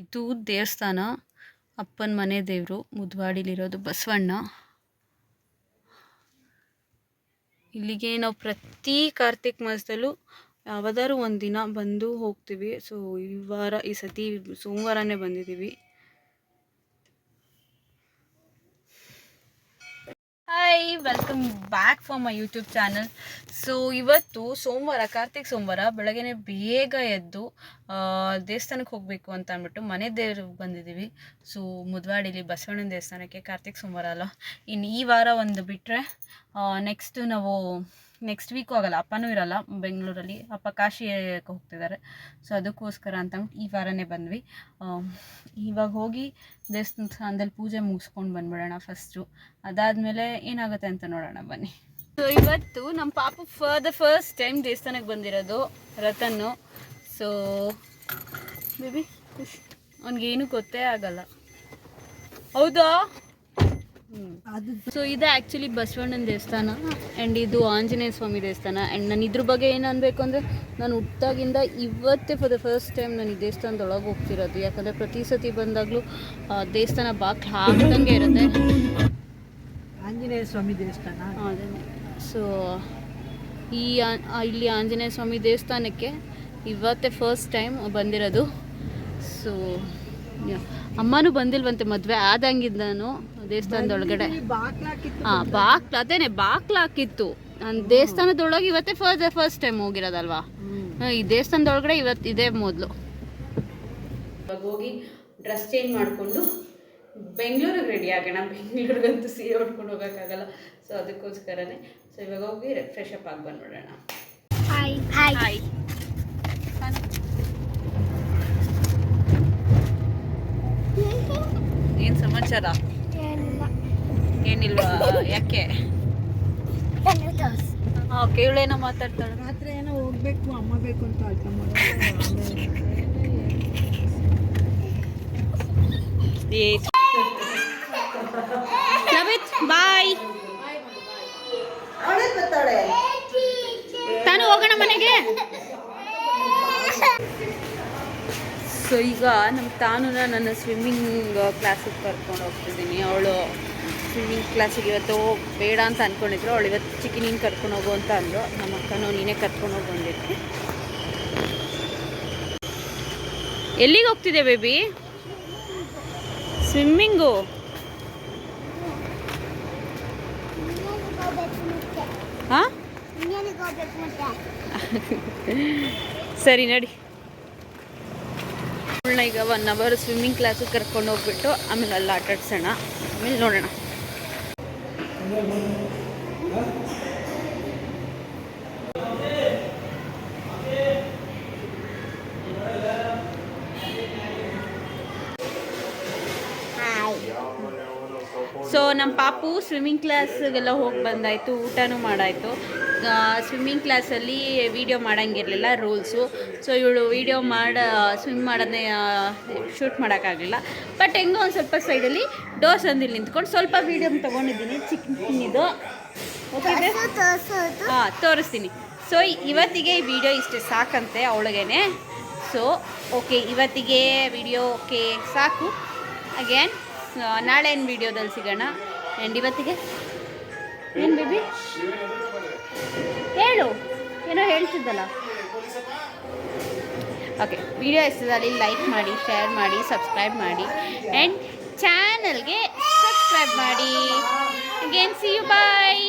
ಇದು ದೇವಸ್ಥಾನ. ಅಪ್ಪನ ಮನೆ ದೇವರು, ಮುದ್ವಾಡಿಲಿರೋದು ಬಸವಣ್ಣ. ಇಲ್ಲಿಗೆ ನಾವು ಪ್ರತಿ ಕಾರ್ತಿಕ್ ಮಾಸದಲ್ಲೂ ಯಾವ್ದಾದ್ರು ಒಂದು ದಿನ ಬಂದು ಹೋಗ್ತೀವಿ. ಸೊ ಈ ವಾರ, ಈ ಸತಿ ಸೋಮವಾರನೇ ಬಂದಿದ್ದೀವಿ hi welcome back for my YouTube channel so ಇವತ್ತು ಸೋಮವಾರ, ಕಾರ್ತಿಕ್ ಸೋಮವಾರ ಬೆಳಗ್ಗೆನೆ ಬೇಗ ಎದ್ದು ದೇವಸ್ಥಾನಕ್ಕೆ ಹೋಗಬೇಕು ಅಂತ ಅಂದ್ಬಿಟ್ಟು ಮನೆ ದೇವ್ರಿಗೆ ಬಂದಿದ್ದೀವಿ. ಸೊ ಮುದ್ವಾಡಿಲಿ ಬಸವಣ್ಣನ ದೇವಸ್ಥಾನಕ್ಕೆ ಕಾರ್ತಿಕ್ ಸೋಮವಾರ ಅಲ್ಲ ಇನ್ನು ಈ ವಾರ ಒಂದು ಬಿಟ್ಟರೆ ನೆಕ್ಸ್ಟು ನಾವು ನೆಕ್ಸ್ಟ್ ವೀಕು ಆಗಲ್ಲ ಅಪ್ಪನೂ ಇರಲ್ಲ. ಬೆಂಗಳೂರಲ್ಲಿ. ಅಪ್ಪ ಕಾಶಿಗೆ ಹೋಗ್ತಿದ್ದಾರೆ. ಸೊ ಅದಕ್ಕೋಸ್ಕರ ಅಂತ ಅಂದ್ಬಿಟ್ಟು ಈ ವಾರನೇ ಬಂದ್ವಿ. ಇವಾಗ ಹೋಗಿ ದೇವಸ್ಥಾನದಲ್ಲಿ ಪೂಜೆ ಮುಗಿಸ್ಕೊಂಡು ಬಂದ್ಬಿಡೋಣ ಫಸ್ಟು ಅದಾದಮೇಲೆ ಏನಾಗುತ್ತೆ ಅಂತ ನೋಡೋಣ. ಬನ್ನಿ. ಸೊ ಇವತ್ತು ನಮ್ಮ ಪಾಪ ಫರ್ ದ ಫಸ್ಟ್ ಟೈಮ್ ದೇವಸ್ಥಾನಕ್ಕೆ ಬಂದಿರೋದು ರತನ್ನು. ಸೊ ಬೇಬಿ ಖುಷ್ ಅವ್ನಿಗೇನು ಗೊತ್ತೇ ಆಗಲ್ಲ. ಹೌದಾ? ಸೊ ಇದು ಆ್ಯಕ್ಚುಲಿ ಬಸವಣ್ಣನ ದೇವಸ್ಥಾನ ಆ್ಯಂಡ್ ಇದು ಆಂಜನೇಯ ಸ್ವಾಮಿ ದೇವಸ್ಥಾನ ಆ್ಯಂಡ್ ನಾನು ಇದ್ರ ಬಗ್ಗೆ ಏನು ಅನ್ಬೇಕು ಅಂದರೆ ನಾನು ಹುಟ್ಟಾಗಿಂದ ಇವತ್ತೇ ಫಾರ್ ದ ಫಸ್ಟ್ ಟೈಮ್ ನಾನು ಈ ದೇವಸ್ಥಾನದೊಳಗೆ ಹೋಗ್ತಿರೋದು. ಯಾಕಂದರೆ ಪ್ರತಿ ಸತಿ ಬಂದಾಗಲೂ ದೇವಸ್ಥಾನ ಬಾಕ್ಲು ಹಾಕ್ದಂಗೆ ಇರುತ್ತೆ. ಆಂಜನೇಯ ಸ್ವಾಮಿ ದೇವಸ್ಥಾನ? ಸೊ ಈ ಇಲ್ಲಿ ಆಂಜನೇಯ ಸ್ವಾಮಿ ದೇವಸ್ಥಾನಕ್ಕೆ ಇವತ್ತೇ ಫಸ್ಟ್ ಟೈಮ್ ಬಂದಿರೋದು. ಸೊ ಅಮ್ಮನೂ ಬಂದಿಲ್ವಂತೆ ಮದುವೆ ಆದಂಗಿದ್ದಾನು. ದೇವಸ್ಥಾನದೊಳಗಡೆ. ಬಾಕ್ಲಾಕಿತ್ತು ಹಾಂ ಬಾಕ್ಲು ಅದೇನೆ ಬಾಕ್ಲ ಹಾಕಿತ್ತು ನಾನು ದೇವಸ್ಥಾನದೊಳಗೆ ಇವತ್ತೇ ಫಸ್ಟ್ ಫಸ್ಟ್ ಟೈಮ್ ಹೋಗಿರೋದಲ್ವಾ? ಈ ಈ ದೇವಸ್ಥಾನದೊಳಗಡೆ ಇವತ್ತು ಇದೇ ಮೊದಲು. ಇವಾಗ ಹೋಗಿ ಡ್ರೆಸ್ ಚೇಂಜ್ ಮಾಡಿಕೊಂಡು ಬೆಂಗಳೂರಿಗೆ ರೆಡಿ ಆಗೋಣ. ಬೆಂಗಳೂರಿಗಂತೂ ಸೀರೆ ಉಟ್ಕೊಂಡು ಹೋಗೋಕ್ಕಾಗಲ್ಲ. ಸೊ ಅದಕ್ಕೋಸ್ಕರನೇ. ಸೊ ಇವಾಗ ಹೋಗಿ ಫ್ರೆಶ್ ಅಪ್ ಆಗಿ ಬಂದ್ಬಿಡೋಣ. ಹಾಯ್ ಹಾಯ್ ಹಾಯ್ ಏನು ಸಮಾಚಾರ? ಏನಿಲ್ವಾ? ಯಾಕೆ? ಓಕೆ ಇವಳೇನೋ ಮಾತಾಡ್ತಾಳೆ. ರಾತ್ರಿ ಏನೋ ಹೋಗ್ಬೇಕು ಅಮ್ಮ ಬೇಕು ಅಂತ ಅರ್ಥ ಮಾಡೋದು ಬಾಯ್. ತಾನು ಹೋಗೋಣ ಮನೆಗೆ? ಸೊ ಈಗ ನಮ್ಮ ತಾನು ನನ್ನ ಸ್ವಿಮ್ಮಿಂಗ್ ಕ್ಲಾಸಿಗೆ ಕರ್ಕೊಂಡು ಹೋಗ್ತಿದ್ದೀನಿ. ಅವಳು ಸ್ವಿಮ್ಮಿಂಗ್ ಕ್ಲಾಸಿಗೆ ಇವತ್ತು ಬೇಡ ಅಂತ ಅಂದ್ಕೊಂಡಿದ್ರು ಅವಳು ಇವತ್ತು ಚಿಕ್ಕಿ ನೀನು ಕರ್ಕೊಂಡು ಹೋಗು ಅಂತ ಅಂದರು. ನಮ್ಮ ಅಕ್ಕನೂ ನೀನೇ ಕರ್ಕೊಂಡು ಹೋಗಿ ಬಂದಿದ್ವಿ ಎಲ್ಲಿಗೆ ಹೋಗ್ತಿದೆ ಬೇಬಿ ಸ್ವಿಮ್ಮಿಂಗು ಹಾಂ? ಸರಿ, ನಡಿ. ಈಗ ಒನ್ ಅವರ್ ಸ್ವಿಮ್ಮಿಂಗ್ ಕ್ಲಾಸಿಗೆ ಕರ್ಕೊಂಡು ಹೋಗ್ಬಿಟ್ಟು ಆಮೇಲೆ ಅಲ್ಲಿ ಆಟಾಡ್ಸೋಣ. ಆಮೇಲೆ ನೋಡೋಣ. ಸೊ ನಮ್ಮ ಪಾಪು ಸ್ವಿಮ್ಮಿಂಗ್ ಕ್ಲಾಸ್ಗೆಲ್ಲ ಹೋಗಿ ಬಂದಾಯಿತು ಊಟನೂ ಮಾಡಾಯಿತು. ಸ್ವಿಮ್ಮಿಂಗ್ ಕ್ಲಾಸಲ್ಲಿ ವಿಡಿಯೋ ಮಾಡೋಂಗಿರಲಿಲ್ಲ ರೂಲ್ಸು ಸೊ ಇವಳು ವಿಡಿಯೋ ಮಾಡಿ ಸ್ವಿಮ್ ಮಾಡೋದನ್ನೇ ಶೂಟ್ ಮಾಡೋಕ್ಕಾಗಲಿಲ್ಲ. ಬಟ್ ಹೆಂಗೋ ಒಂದು ಸ್ವಲ್ಪ ಸೈಡಲ್ಲಿ ಡೋಸ್ ಅಂದಿಲ್ಲಿ ನಿಂತ್ಕೊಂಡು ಸ್ವಲ್ಪ ವೀಡಿಯೋ ತೊಗೊಂಡಿದ್ದೀನಿ. ಚಿಕ್ಕನಿದು ಓಕೆ ಹಾಂ ತೋರಿಸ್ತೀನಿ. ಸೊ ಇವತ್ತಿಗೆ ಈ ವಿಡಿಯೋ ಇಷ್ಟೇ ಸಾಕಂತೆ ಅವಳಿಗೇನೆ. ಸೊ ಓಕೆ ಇವತ್ತಿಗೆ ವಿಡಿಯೋ ಓಕೆ ಸಾಕು. ಅಗೇನ್ ನಾಳೆ ಏನು ವಿಡಿಯೋದಲ್ಲಿ ಸಿಗೋಣ? ಆ್ಯಂಡ್ ಇವತ್ತಿಗೆ? ಏನು ಬೇಬಿ ಹೇಳ್ತಿದ್ದಲ್ಲ. ಓಕೆ ವಿಡಿಯೋ ಇಷ್ಟದಲ್ಲಿ ಲೈಕ್ ಮಾಡಿ ಶೇರ್ ಮಾಡಿ ಸಬ್ಸ್ಕ್ರೈಬ್ ಮಾಡಿ. ಆ್ಯಂಡ್ ಚಾನಲ್ಗೆ ಸಬ್ಸ್ಕ್ರೈಬ್ ಮಾಡಿ. Again see you bye